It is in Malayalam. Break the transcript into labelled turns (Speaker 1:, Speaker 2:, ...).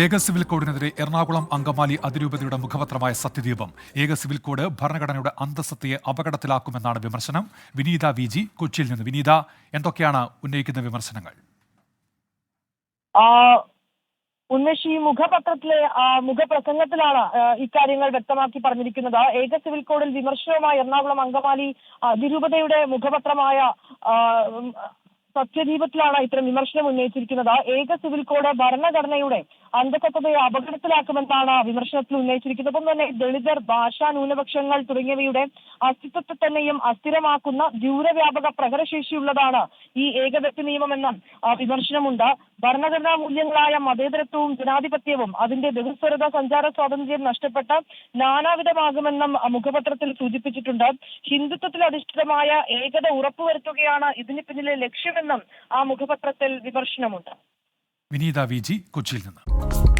Speaker 1: ഏക സിവിൽ കോഡിനെതിരെ എറണാകുളം അങ്കമാലി അതിരൂപതയുടെ മുഖപത്രമായ സത്യദീപം. ഏക സിവിൽ കോഡ് ഭരണഘടനയുടെ അന്തസ്സത്തയെ അപകടത്തിലാക്കുമെന്നാണ് വിമർശനം. വിനീത വി ജി കൊച്ചിയിൽ നിന്ന്. വിനീത എന്തൊക്കെയാണ് ഉന്നയിക്കുന്ന വിമർശനങ്ങൾ?
Speaker 2: ഉന്മേഷ് ഈ മുഖപത്രത്തിലെ മുഖപ്രസംഗത്തിലാണ് ഇക്കാര്യങ്ങൾ വ്യക്തമാക്കി പറഞ്ഞിരിക്കുന്നത്. ഏക സിവിൽ കോഡിൽ വിമർശനവുമായി എറണാകുളം അങ്കമാലി അതിരൂപതയുടെ മുഖപത്രമായ സത്യദീപത്തിലാണ് ഇത്തരം വിമർശനം ഉന്നയിച്ചിരിക്കുന്നത്. ഏക സിവിൽ കോഡ് ഭരണഘടനയുടെ അന്തസത്തയെ അപകടത്തിലാക്കുമെന്നാണ് വിമർശനത്തിൽ ഉന്നയിച്ചിരിക്കുന്നത്. ഒപ്പം തന്നെ ദളിതർ ഭാഷാ ന്യൂനപക്ഷങ്ങൾ തുടങ്ങിയവയുടെ അസ്തിത്വത്തെ തന്നെയും അസ്ഥിരമാക്കുന്ന ദൂരവ്യാപക പ്രഹരശേഷിയുള്ളതാണ് ഈ ഏകവ്യക്തി നിയമം എന്ന വിമർശനമുണ്ട്. ഭരണഘടനാ മൂല്യങ്ങളായ മതേതരത്വവും ജനാധിപത്യവും അതിന്റെ ബഹുസ്വരത സഞ്ചാര സ്വാതന്ത്ര്യം നഷ്ടപ്പെട്ട നാനാവിധമാകുമെന്നും മുഖപത്രത്തിൽ സൂചിപ്പിച്ചിട്ടുണ്ട്. ഹിന്ദുത്വത്തിൽ അധിഷ്ഠിതമായ ഏകത ഉറപ്പുവരുത്തുകയാണ് ഇതിന് പിന്നിലെ ലക്ഷ്യമെന്നും ആ മുഖപത്രത്തിൽ വിമർശനമുണ്ട്.
Speaker 1: വിനീത വി ജി കൊച്ചിയിൽ നിന്ന്.